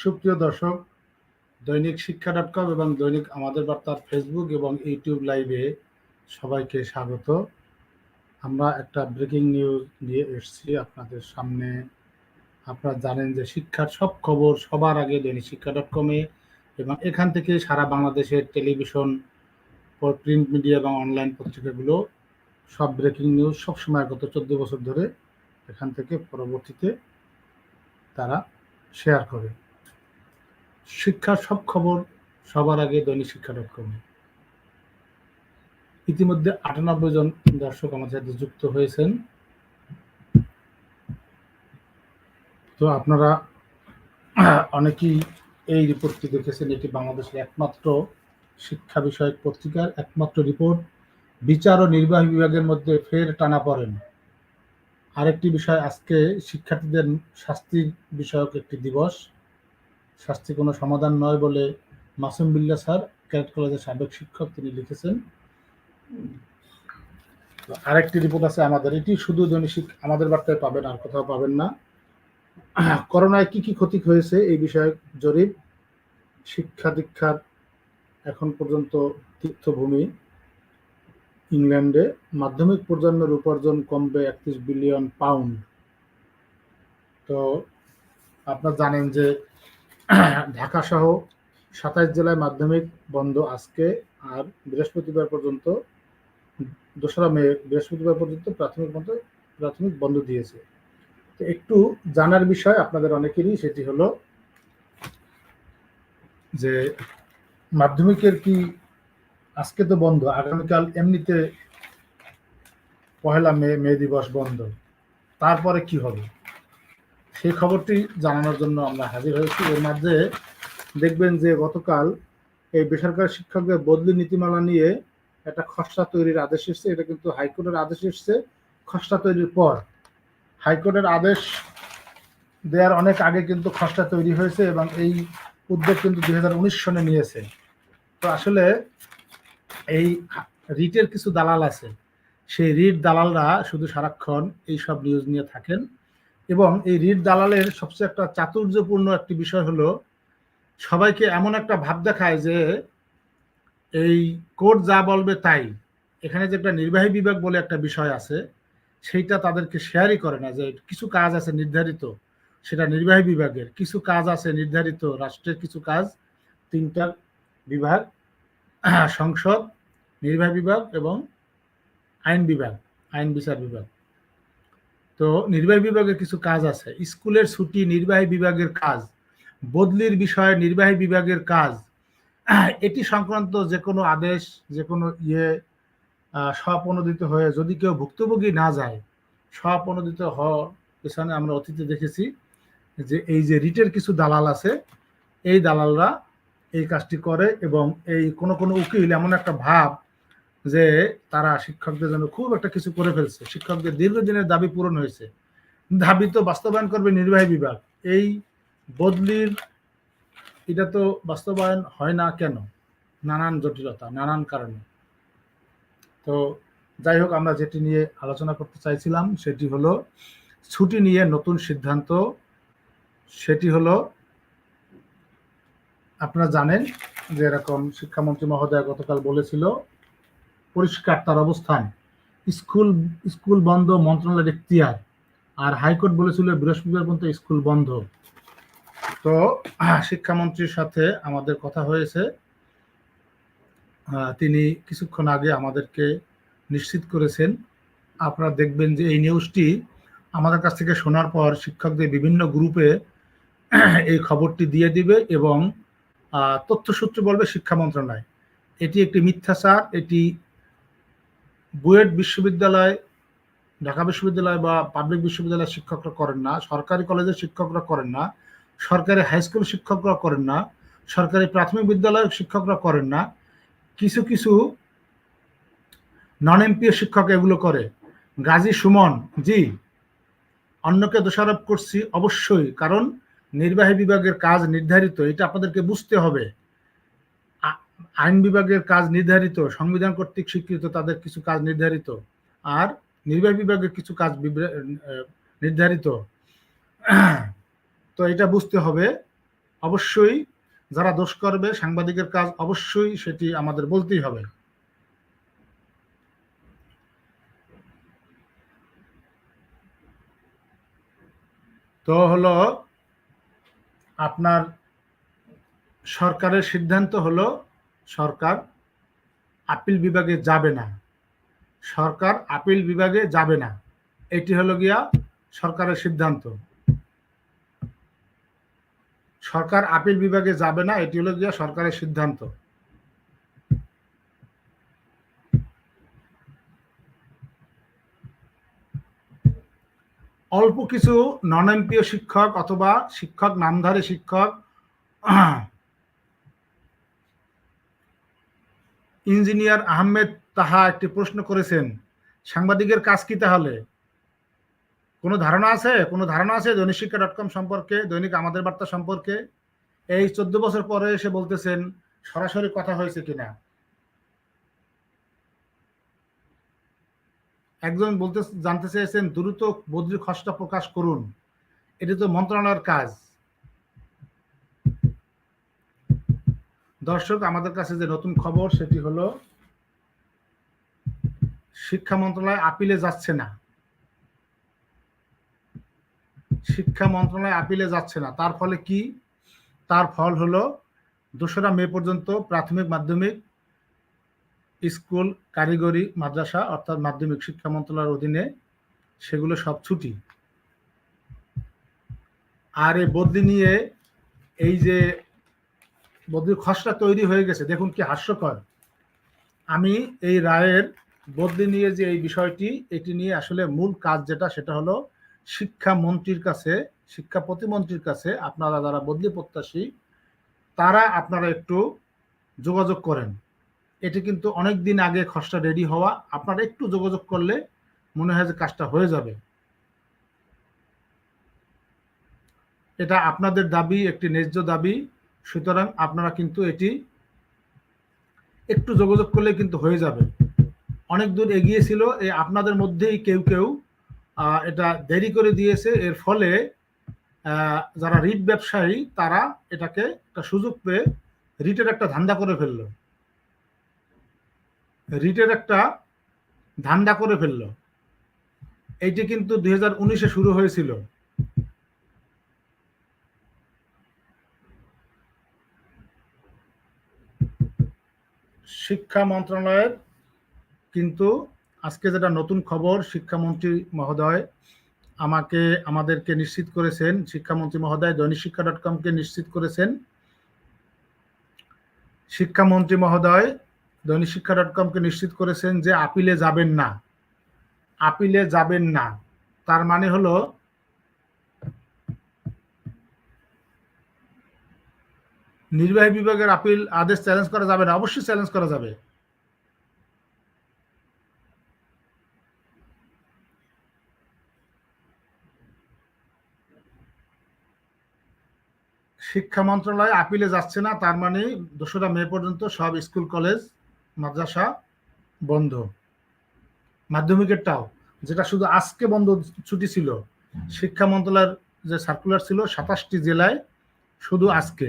সুপ্রিয় দর্শক, দৈনিক শিক্ষা ডট কম এবং দৈনিক আমাদের বার্তার ফেসবুক এবং ইউটিউব লাইভে সবাইকে স্বাগত। আমরা একটা ব্রেকিং নিউজ নিয়ে এসেছি আপনাদের সামনে। আপনারা জানেন যে শিক্ষার সব খবর সবার আগে দৈনিক শিক্ষা ডট কমে এবং এখান থেকে সারা বাংলাদেশের টেলিভিশন প্রিন্ট মিডিয়া এবং অনলাইন পত্রিকাগুলো সব ব্রেকিং নিউজ সবসময় গত চোদ্দ বছর ধরে এখান থেকে পরবর্তীতে তারা শেয়ার করে। শিক্ষার সব খবর সবার আগে দৈনিক শিক্ষা ডট কমে ইতিমধ্যে আটানব্বই জন দর্শক আমাদের সাথে যুক্ত হয়েছেন। তো আপনারা অনেকেই এই রিপোর্টটি দেখেছেন, এটি বাংলাদেশের একমাত্র শিক্ষা বিষয়ক পত্রিকার একমাত্র রিপোর্ট বিচার ও নির্বাহী বিভাগের মধ্যে ফের টানা পড়েন। আরেকটি বিষয়, আজকে শিক্ষার্থীদের শাস্তির বিষয়ক একটি দিবস। শাস্তি কোনো সমাধান নয় বলে মাসুম বিল্লা স্যার ক্যারেট কলেজের সাবেক শিক্ষক তিনি লিখেছেন। আরেকটি রিপোর্ট আছে আমাদের। এটি শুধু দৈনিক আমাদের বার্তায় পাবেন, আর কোথাও পাবেন না। করোনায় কি কি ক্ষতি হয়েছে এই বিষয়ে জরিপ, শিক্ষা দীক্ষার এখন পর্যন্ত তীর্থভূমি ইংল্যান্ডে মাধ্যমিক প্রজন্মের উপার্জন কমবে একত্রিশ বিলিয়ন পাউন্ড। তো আপনারা জানেন যে ঢাকা সহ সাতাইশ জেলায় মাধ্যমিক বন্ধ আজকে আর বৃহস্পতিবার পর্যন্ত দোসরা মে বৃহস্পতিবার পর্যন্ত প্রাথমিক মতো প্রাথমিক বন্ধ দিয়েছে। তো একটু জানার বিষয় আপনাদের অনেকেরই সেটি হলো যে মাধ্যমিকের কি আজকে তো বন্ধ, আগামীকাল এমনিতে পহেলা মে মে দিবস বন্ধ, তারপরে কি হবে? সেই খবরটি জানানোর জন্য আমরা হাজির হয়েছি। এর মাঝে দেখবেন যে গতকাল এই বেসরকারি শিক্ষকদের বদলি নীতিমালা নিয়ে একটা খসড়া তৈরির আদেশ এসছে। এটা কিন্তু হাইকোর্টের আদেশ এসছে। খসড়া তৈরির পর হাইকোর্টের আদেশ দেওয়ার অনেক আগে কিন্তু খসড়া তৈরি হয়েছে এবং এই উদ্যোগ কিন্তু দুই সনে নিয়েছে। তো আসলে এই রিটের কিছু দালাল আছে। সেই রিট দালালরা শুধু সারাক্ষণ এই সব নিউজ নিয়ে থাকেন। এবং এই রিট দালালের সবচেয়ে একটা চাতুর্যপূর্ণ একটি বিষয় হলো, সবাইকে এমন একটা ভাব দেখায় যে এই কোর্ট যা বলবে তাই। এখানে যে একটা নির্বাহী বিভাগ বলে একটা বিষয় আছে, সেইটা তাদেরকে শেয়ারই করে না যে কিছু কাজ আছে নির্ধারিত। সেটা নির্বাহী বিভাগের। কিছু কাজ আছে নির্ধারিত, রাষ্ট্রের কিছু কাজ, তিনটা বিভাগ, সংসদ, নির্বাহী বিভাগ এবং আইন বিভাগ, আইন বিচার বিভাগ। তো নির্বাহী বিভাগের কিছু কাজ আছে। স্কুলের ছুটি নির্বাহী বিভাগের কাজ, বদলির বিষয়ে নির্বাহী বিভাগের কাজ, এটি সংক্রান্ত যে কোনো আদেশ, যে কোনো ইয়ে স্বপ্রণোদিত হয়ে যদি কেউ ভুক্তভোগী না যায় স্বপ্রণোদিত হওয়ার পেছনে আমরা অতীতে দেখেছি যে এই যে রিটের কিছু দালাল আছে, এই দালালরা এই কাজটি করে এবং এই কোনো কোনো উকিল এমন একটা ভাব যে তারা শিক্ষকদের জন্য খুব একটা কিছু করে ফেলছে। শিক্ষকদের দীর্ঘদিনের দাবি পূরণ হয়েছে। দাবি তো বাস্তবায়ন করবে নির্বাহী বিভাগ। এই বদলির এটা তো বাস্তবায়ন হয় না কেন? নানান জটিলতা, নানান কারণে। তো যাই হোক, আমরা যেটি নিয়ে আলোচনা করতে চাইছিলাম সেটি হলো, ছুটি নিয়ে নতুন সিদ্ধান্ত, সেটি হলো, আপনারা জানেন যে এরকম শিক্ষামন্ত্রী মহোদয় গতকাল বলেছিল পরিষ্কার তার অবস্থান। স্কুল স্কুল বন্ধ, মন্ত্রণালয়ের এখতিয়ার। আর হাইকোর্ট বলেছিল বৃহস্পতিবার পর্যন্ত স্কুল বন্ধ। তো শিক্ষামন্ত্রীর সাথে আমাদের কথা হয়েছে। তিনি কিছুক্ষণ আগে আমাদেরকে নিশ্চিত করেছেন। আপনারা দেখবেন যে এই নিউজটি আমাদের কাছ থেকে শোনার পর শিক্ষকদের বিভিন্ন গ্রুপে এই খবরটি দিয়ে দিবে এবং তথ্যসূত্র বলবে শিক্ষা মন্ত্রণালয়। এটি একটি মিথ্যাচার, এটি বুয়েট বিশ্ববিদ্যালয়, ঢাকা বিশ্ববিদ্যালয় বা পাবলিক বিশ্ববিদ্যালয়ের শিক্ষকরা করেন না, সরকারি কলেজের শিক্ষকরা করেন না, সরকারি হাই স্কুল শিক্ষকরা করেন না, সরকারি প্রাথমিক বিদ্যালয়ের শিক্ষকরা করেন না, কিছু কিছু নন এমপিও শিক্ষক এগুলো করে। গাজী সুমন, জি, অন্যকে দোষারোপ করছি অবশ্যই, কারণ নির্বাহী বিভাগের কাজ নির্ধারিত, এটা আপনাদেরকে বুঝতে হবে। আইন বিভাগের কাজ নির্ধারিত, সংবিধান কর্তৃক স্বীকৃত তাদের কিছু কাজ নির্ধারিত। আর নির্বাহী বিভাগের কিছু কাজ নির্ধারিত। তো এটা বুঝতে হবে। অবশ্যই যারা দোষ করবে সাংবাদিকের কাজ, অবশ্যই সেটি আমাদের বলতেই হবে। তো হলো আপনার সরকারের সিদ্ধান্ত হলো সরকার আপিল বিভাগে যাবে না। সরকার আপিল বিভাগে যাবে না। এটি হলো গিয়া সরকারের সিদ্ধান্ত। সরকার আপিল বিভাগে যাবে না, এটি হলো গিয়া সরকারের সিদ্ধান্ত। অল্প কিছু নন এমপিও শিক্ষক অথবা শিক্ষক, নামধারী শিক্ষক ইঞ্জিনিয়ার আহমেদ তাহা একটি প্রশ্ন করেছেন। সাংবাদিকের কাজ কি তাহলে? কোনো ধারণা আছে? কোনো ধারণা আছে দৈনিক শিক্ষা ডট কম সম্পর্কে? দৈনিক আমাদের বার্তা সম্পর্কে? এই চোদ্দ বছর পরে এসে বলতেছেন, সরাসরি কথা হয়েছে কিনা? একজন বলতে জানতে চেয়েছেন, দ্রুত বদলি খসড়া প্রকাশ করুন। এটি তো মন্ত্রণালয়ের কাজ। দর্শক, আমাদের কাছে যে নতুন খবর সেটি হলো, শিক্ষা মন্ত্রণালয় আপিলে যাচ্ছে না। শিক্ষা মন্ত্রণালয় আপিলে যাচ্ছে না। তার ফলে কি? তার ফল হলো, দোসরা মে পর্যন্ত প্রাথমিক মাধ্যমিক স্কুল কারিগরি মাদ্রাসা অর্থাৎ মাধ্যমিক শিক্ষা মন্ত্রণালয়ের অধীনে সেগুলো সব ছুটি। আর এই বদলি নিয়ে এই যে বদলির খসড়া তৈরি হয়ে গেছে। দেখুন কি হাস্যকর। আমি এই রায়ের বদলি নিয়ে যে এই বিষয়টি, এটি নিয়ে আসলে মূল কাজ যেটা, সেটা হলো শিক্ষা মন্ত্রীর কাছে, শিক্ষা প্রতিমন্ত্রীর কাছে আপনারা যারা বদলি প্রত্যাশী, তারা আপনারা একটু যোগাযোগ করেন। এটি কিন্তু অনেক দিন আগে খসড়া রেডি হওয়া। আপনারা একটু যোগাযোগ করলে মনে হয় যে কাজটা হয়ে যাবে। এটা আপনাদের দাবি, একটি ন্যায্য দাবি। সুতরাং আপনারা কিন্তু এটি একটু যোগাযোগ করলে কিন্তু হয়ে যাবে। অনেক দূর এগিয়েছিল এই আপনাদের মধ্যেই কেউ কেউ এটা দেরি করে দিয়েছে। এর ফলে যারা রিট ব্যবসায়ী, তারা এটাকে একটা সুযোগ পেয়ে রিটের একটা ধান্দা করে ফেলল। রিটের একটা ধান্দা করে ফেলল। এইটি কিন্তু দুই শুরু হয়েছিল। শিক্ষা মন্ত্রণালয়ের, কিন্তু আজকে যেটা নতুন খবর, শিক্ষামন্ত্রী মহোদয় আমাকে, আমাদেরকে নিশ্চিত করেছেন, শিক্ষামন্ত্রী মহোদয় দৈনিক শিক্ষা ডট কমকে নিশ্চিত করেছেন। শিক্ষামন্ত্রী মহোদয় দৈনিক শিক্ষা ডট কমকে নিশ্চিত করেছেন যে, আপিলে যাবেন না। আপিলে যাবেন না। তার মানে হলো নির্বাহী বিভাগের আপিল আদেশ চ্যালেঞ্জ করা যাবে না, অবশ্যই চ্যালেঞ্জ করা যাবে। শিক্ষা মন্ত্রণালয় আপিলে যাচ্ছে না, তার মানে দোসরা মে পর্যন্ত সব স্কুল, কলেজ, মাদ্রাসা বন্ধ। মাধ্যমিকেরটাও যেটা শুধু আজকে বন্ধ ছুটি ছিল। শিক্ষা মন্ত্রণালয়ের যে সার্কুলার ছিল সাতাশটি জেলায় শুধু আজকে।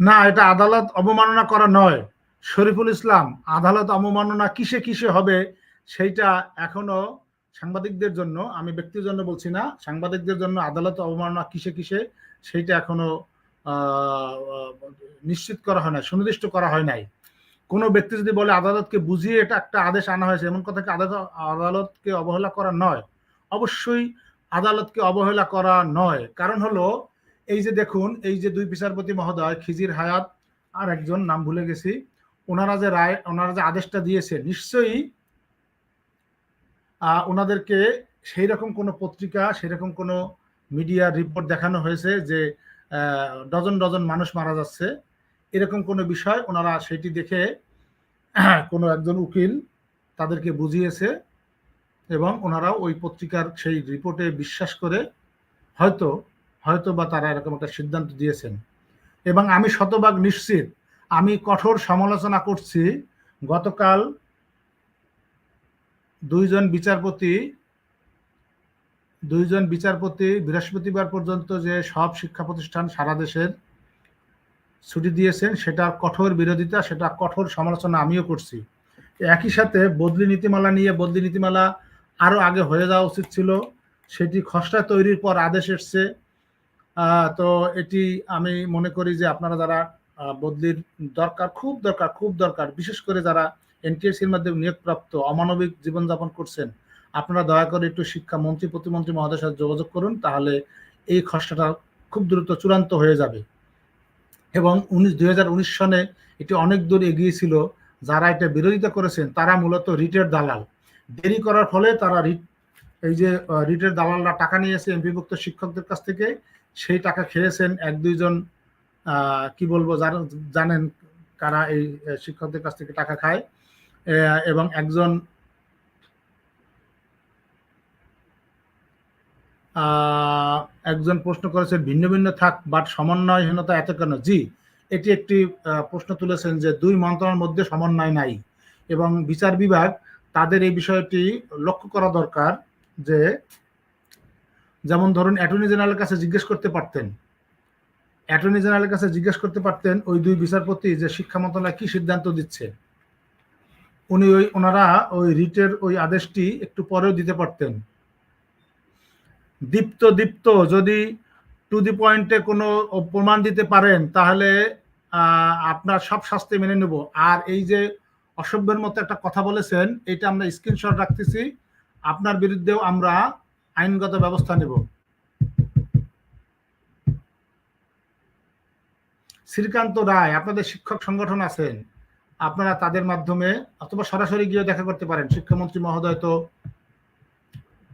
না, এটা আদালত অবমাননা করা নয়। শরীফুল ইসলাম, আদালত অবমাননা কিসে কিসে হবে সেইটা এখনও সাংবাদিকদের জন্য, আমি ব্যক্তির জন্য বলছি না, সাংবাদিকদের জন্য আদালত অবমাননা কিসে কিসে সেইটা এখনও নিশ্চিত করা হয় না সুনির্দিষ্ট করা হয় নাই। কোনো ব্যক্তি যদি বলে আদালতকে বুঝিয়ে এটা একটা আদেশ আনা হয়েছে, এমন কথা কি আদালতকে অবহেলা করা নয়? অবশ্যই আদালতকে অবহেলা করা নয়। কারণ হলো এই যে দেখুন, এই যে দুই বিচারপতি মহোদয়, খিজির হায়াত আর একজন, নাম ভুলে গেছি, ওনারা যে রায়, ওনারা যে আদেশটা দিয়েছে, নিশ্চয়ই ওনাদেরকে সেই রকম কোনো পত্রিকা সেরকম কোনো মিডিয়া রিপোর্ট দেখানো হয়েছে যে ডজন ডজন মানুষ মারা যাচ্ছে। এরকম কোনো বিষয় ওনারা সেটি দেখে কোনো একজন উকিল তাদেরকে বুঝিয়েছে এবং ওনারা ওই পত্রিকার সেই রিপোর্টে বিশ্বাস করে হয়তো হয়তো বা তারা এরকম একটা সিদ্ধান্ত দিয়েছেন। এবং আমি শতভাগ নিশ্চিত, আমি কঠোর সমালোচনা করছি, গতকাল দুইজন বিচারপতি দুইজন বিচারপতি বৃহস্পতিবার পর্যন্ত যে সব শিক্ষা প্রতিষ্ঠান সারা দেশের ছুটি দিয়েছেন সেটার কঠোর বিরোধিতা, সেটা কঠোর সমালোচনা আমিও করছি। একই সাথে বদলি নীতিমালা নিয়ে, বদলি নীতিমালা আরও আগে হয়ে যাওয়া উচিত ছিল, সেটি খসড়া তৈরির পর আদেশ এসছে। তো এটি আমি মনে করি যে আপনারা যারা বদলির দরকার, খুব দরকার খুব দরকার, বিশেষ করে যারা এনটিএসির মাধ্যমে নিয়োগপ্রাপ্ত, অমানবিক জীবনযাপন করছেন, আপনারা দয়া করে একটু শিক্ষা মন্ত্রী, প্রতিমন্ত্রী মহোদয়ের সাথে যোগাযোগ করুন, তাহলে এই খসড়াটা খুব দ্রুত চূড়ান্ত হয়ে যাবে। এবং উনিশ, দুই সনে এটি অনেক দূর এগিয়েছিল যারা এটা বিরোধিতা করেছেন, তারা মূলত রিটের দালাল। দেরি করার ফলে তারা রিট, এই যে রিটের দালালরা টাকা নিয়েছে এমপিভুক্ত শিক্ষকদের কাছ থেকে সেই টাকা খেয়েছেন এক দুইজন কি বলব জানেন কারা এই শিক্ষকদের কাছ থেকে টাকা খায়। এবং একজন একজন প্রশ্ন করেছেন, ভিন্ন ভিন্ন থাক, বাট সমন্বয়হীনতা এত কেন? জি, এটি একটি প্রশ্ন তুলেছেন যে দুই মন্ত্রণালয়ের মধ্যে সমন্বয় নাই। এবং বিচার বিভাগ তাদের এই বিষয়টি লক্ষ্য করা দরকার যে যেমন ধরুন অ্যাটর্নি জেনারেলের কাছে জিজ্ঞেস করতে পারতেন। অ্যাটর্নি জেনারেলের কাছে জিজ্ঞেস করতে পারতেন ওই দুই বিচারপতি যে শিক্ষা মন্ত্রণালয় কি সিদ্ধান্ত দিচ্ছে। উনি ওই ওনারা ওই রিটের ওই আদেশটি একটু পরেও দিতে পারতেন। দীপ্ত দীপ্ত যদি টু দি পয়েন্টে কোনো প্রমাণ দিতে পারেন, তাহলে আপনার সব শাস্তি মেনে নেব। আর এই যে অসভ্যের মতো একটা কথা বলেছেন, এটা আমরা স্ক্রিনশট রাখতেছি। আপনার বিরুদ্ধেও আমরা আইনগত ব্যবস্থা নেব। শ্রীকান্ত রায়, আপনাদের শিক্ষক সংগঠন আছেন। আপনারা তাদের মাধ্যমে অথবা সরাসরি গিয়ে দেখা করতে পারেন। শিক্ষামন্ত্রী মহোদয় তো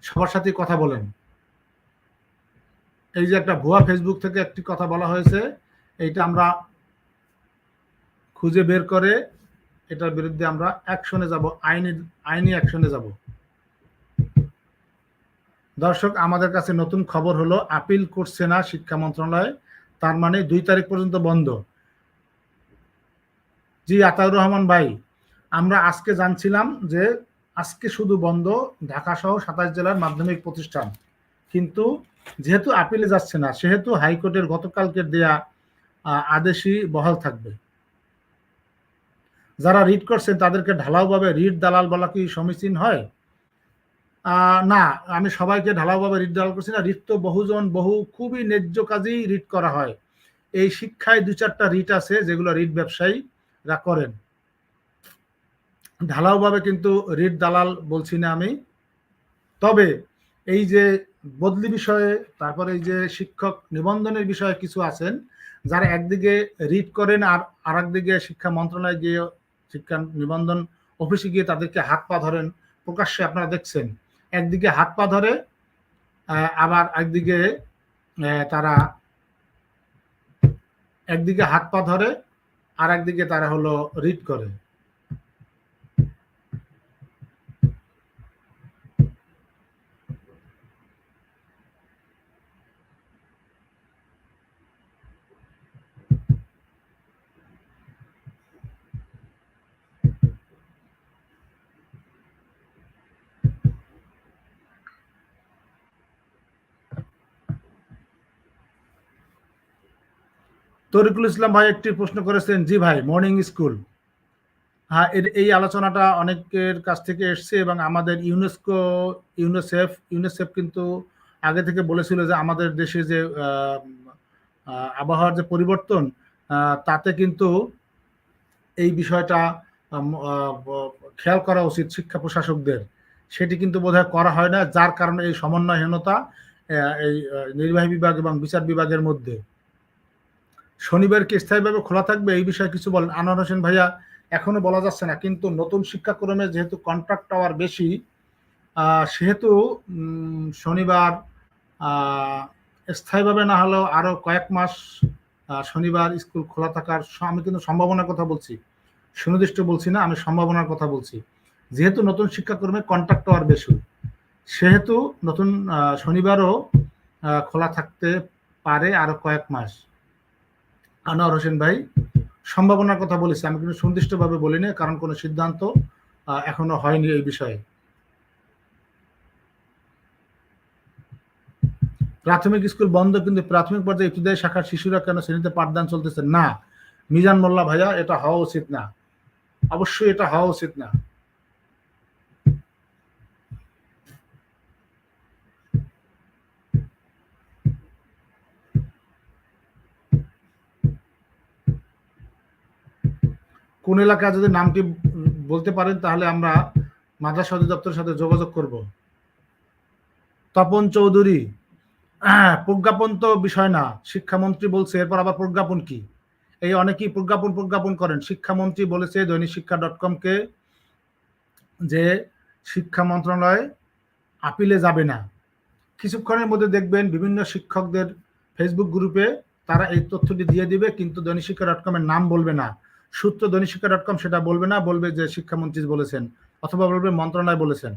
সবার সাথে কথা বলেন। এই যে একটা ভুয়া ফেসবুক থেকে একটি কথা বলা হয়েছে, এইটা আমরা খুঁজে বের করে এটার বিরুদ্ধে আমরা অ্যাকশনে যাব, আইনি আইনি অ্যাকশনে যাব। দর্শক, আমাদের কাছে নতুন খবর হলো, আপিল করছে না শিক্ষা মন্ত্রণালয়। তার মানে দুই তারিখ পর্যন্ত বন্ধ। জি, আতাউর রহমান ভাই, আমরা আজকে জানছিলাম যে আজকে শুধু বন্ধ ঢাকা সহ সাতাশ জেলার মাধ্যমিক প্রতিষ্ঠান। কিন্তু যেহেতু আপিলে যাচ্ছে না, সেহেতু হাইকোর্টের গতকালকে দেয়া আদেশই বহাল থাকবে। যারা রিট করছেন, তাদেরকে ঢালাওভাবে রিট দালাল বলা কি সমীচীন হয়? না, আমি সবাইকে ঢালাওভাবে রিট দালাল করছি না। রিট তো বহুজন, বহু, খুবই ন্যায্য কাজেই রিট করা হয়। এই শিক্ষায় দু চারটা রিট আছে যেগুলো রিট ব্যবসায়ীরা করেন। ঢালাওভাবে কিন্তু রিট দালাল বলছি না আমি। তবে এই যে বদলি বিষয়ে, তারপরে এই যে শিক্ষক নিবন্ধনের বিষয়ে কিছু আছেন, যারা একদিকে রিড করেন আর আর একদিকে শিক্ষা মন্ত্রণালয়ে গিয়ে শিক্ষা নিবন্ধন অফিসে গিয়ে তাদেরকে হাত পা ধরেন, প্রকাশ্যে আপনারা দেখছেন। একদিকে হাত পা ধরে আবার একদিকে তারা একদিকে হাত পা ধরে আর একদিকে তারা হলো রিড করে। তরিকুল ইসলাম ভাই একটি প্রশ্ন করেছেন, জি ভাই মর্নিং স্কুল হ্যাঁ এর এই আলোচনাটা অনেকের কাছ থেকে এসছে এবং আমাদের ইউনেস্কো ইউনেসেফ ইউনেসেফ কিন্তু আগে থেকে বলেছিল যে আমাদের দেশে যে আবহাওয়ার যে পরিবর্তন তাতে কিন্তু এই বিষয়টা খেয়াল করা উচিত শিক্ষা প্রশাসকদের। সেটি কিন্তু বোধহয় করা হয় না, যার কারণে এই সমন্বয়হীনতা এই নির্বাহী বিভাগ এবং বিচার বিভাগের মধ্যে। শনিবার কি স্থায়ীভাবে খোলা থাকবে? এই বিষয়ে কিছু বলেন। আনোয়ার হোসেন ভাইয়া, এখনও বলা যাচ্ছে না, কিন্তু নতুন শিক্ষাক্রমে যেহেতু কন্ট্রাক্ট টাওয়ার বেশি সেহেতু শনিবার স্থায়ীভাবে না হলেও আরও কয়েক মাস শনিবার স্কুল খোলা থাকার আমি কিন্তু সম্ভাবনার কথা বলছি। সুনির্দিষ্ট বলছি না, আমি সম্ভাবনার কথা বলছি। যেহেতু নতুন শিক্ষাক্রমে কন্ট্রাক্ট টাওয়ার বেশি, সেহেতু নতুন শনিবারও খোলা থাকতে পারে আরও কয়েক মাস। আনোয়ার হোসেন ভাই সম্ভাবনার কথা বলেছি। আমি কিন্তু সুনির্দিষ্টভাবে বলিনি, কারণ কোনো সিদ্ধান্ত এখনও হয়নি এই বিষয়ে। প্রাথমিক স্কুল বন্ধ, কিন্তু প্রাথমিক পর্যায়ে ইবতদায়ী শাখার শিশুরা কেন শ্রেণীতে পাঠদান চলতেছে? না। মিজান মোল্লা ভাইয়া, এটা হওয়া উচিত না। অবশ্যই এটা হওয়া উচিত না। কোন এলাকা যদি নামটি বলতে পারেন, তাহলে আমরা মাদ্রাসা অধিদপ্তরের সাথে যোগাযোগ করব। তপন চৌধুরী প্রজ্ঞাপন তো বিষয় না, শিক্ষামন্ত্রী বলছে, এরপর আবার প্রজ্ঞাপন কি? এই অনেকেই প্রজ্ঞাপন প্রজ্ঞাপন করেন। শিক্ষামন্ত্রী বলেছে, দৈনিক শিক্ষা ডট কমকে যে শিক্ষা মন্ত্রণালয় আপিলে যাবে না। কিছুক্ষণের মধ্যে দেখবেন বিভিন্ন শিক্ষকদের ফেসবুক গ্রুপে তারা এই তথ্যটি দিয়ে দিবে, কিন্তু দৈনিক শিক্ষা ডট কমের নাম বলবে না। সূত্র দৈনিক শিক্ষা ডট কম সেটা বলবে না, বলবে যে শিক্ষামন্ত্রী বলেছেন অথবা বলবে মন্ত্রণালয় বলেছেন।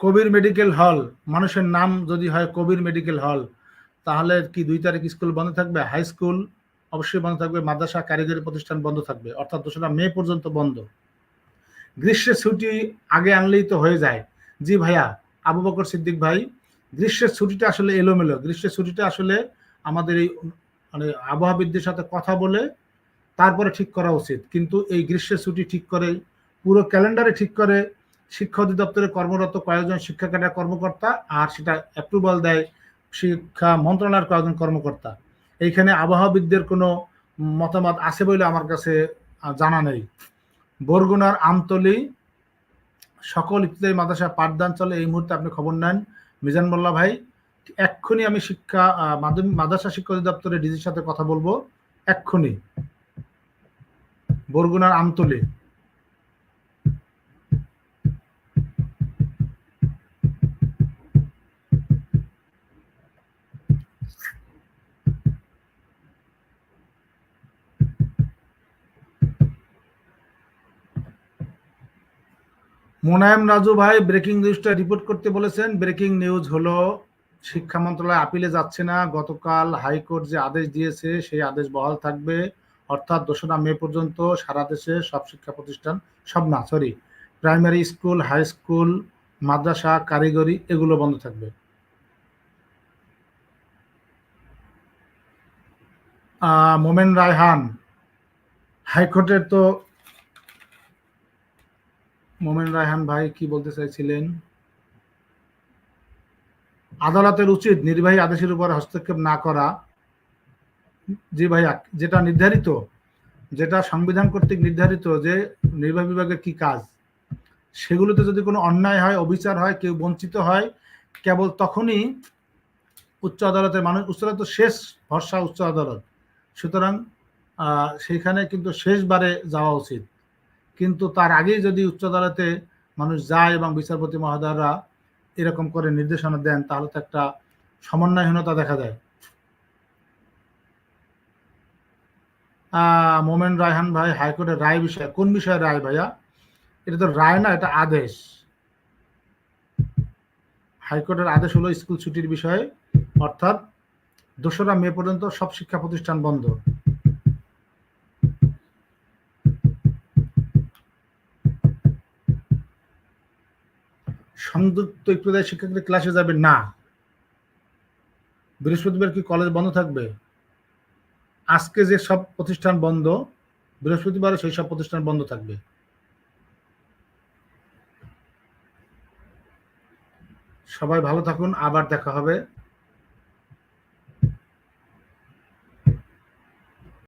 কবির মেডিকেল হল, মানুষের নাম যদি হয় কবির মেডিকেল হল, তাহলে কি দুই তারিখ স্কুল বন্ধ থাকবে? হাই স্কুল অবশ্যই বন্ধ থাকবে, মাদ্রাসা কারিগরি প্রতিষ্ঠান বন্ধ থাকবে, অর্থাৎ দোসরা মে পর্যন্ত বন্ধ। গ্রীষ্মের ছুটি আগে আনলেই তো হয়ে যায়। জি ভাইয়া, আবু বকর সিদ্দিক ভাই গ্রীষ্মের ছুটিটা আসলে এলোমেলো। গ্রীষ্মের ছুটিটা আসলে আমাদের এই মানে আবহাওয়াবিদদের সাথে কথা বলে তারপরে ঠিক করা উচিত। কিন্তু এই গ্রীষ্মের ছুটি ঠিক করে, পুরো ক্যালেন্ডারে ঠিক করে শিক্ষা অধিদপ্তরে কর্মরত কয়েকজন শিক্ষা ক্যাডার কর্মকর্তা আর সেটা অ্যাপ্রুভাল দেয় শিক্ষা মন্ত্রণালয়ের কয়েকজন কর্মকর্তা। এইখানে আবহাওয়াবিদদের কোনো মতামত আছে বলে আমার কাছে জানা নেই। বরগুনার আমতলি, সকল ইত্যাদি মাদ্রাসা পাঠদান চলে। এই মুহূর্তে আপনি খবর নেন মিজান মোল্লা ভাই, এক্ষুনি আমি শিক্ষা মাদ্রাসা শিক্ষা অধিদপ্তরের ডিজির সাথে কথা বলব। এক্ষুনি। বরগুনার আমতলি। মোনায়েম রাজু ভাই ব্রেকিং নিউজটা রিপোর্ট করতে বলেছেন। ব্রেকিং নিউজ হলো, শিক্ষা মন্ত্রণালয় আপিলে যাচ্ছে না। গতকাল হাইকোর্ট যে আদেশ দিয়েছে, সেই আদেশ বহাল থাকবে। অর্থাৎ দোসরা মে পর্যন্ত সারা দেশে সব শিক্ষা প্রতিষ্ঠান, সব না sorry primary school high school মাদ্রাসা, কারিগরি, এগুলো বন্ধ থাকবে। মোমেন রায়হান হাইকোর্টের তো মোমেন রায়হান ভাই কি বলতে চাইছিলেন? আদালতের উচিত নির্বাহী আদেশের উপর হস্তক্ষেপ না করা। জি ভাইয়া, যেটা নির্ধারিত, যেটা সংবিধান কর্তৃক নির্ধারিত যে নির্বাহী বিভাগের কি কাজ, সেগুলোতে যদি কোনো অন্যায় হয়, অবিচার হয়, কেউ বঞ্চিত হয়, কেবল তখনই উচ্চ আদালতের মানুষ, উচ্চ আদালত শেষ ভরসা উচ্চ আদালত। সুতরাং সেইখানে কিন্তু শেষবারে যাওয়া উচিত। কিন্তু তার আগেই যদি উচ্চ আদালতে মানুষ যায় এবং বিচারপতি মহোদয়রা এরকম করে নির্দেশনা দেন তাহলে তো একটা সমন্বয়হীনতা দেখা আহ, মোমেন রায়হান ভাই হাইকোর্টের রায় বিষয়ে কোন বিষয়ে রায় ভাইয়া? এটা তো রায় না এটা আদেশ। হাইকোর্টের আদেশ হলো স্কুল ছুটির বিষয়ে অর্থাৎ দোসরা মে পর্যন্ত সব শিক্ষা প্রতিষ্ঠান বন্ধ। সংযুক্ত একটু শিক্ষার্থী ক্লাসে যাবে? না। বৃহস্পতিবার কি কলেজ বন্ধ থাকবে? আজকে যে সব প্রতিষ্ঠান বন্ধ বৃহস্পতিবার সেই সব প্রতিষ্ঠান বন্ধ থাকবে। সবাই ভালো থাকুন, আবার দেখা হবে।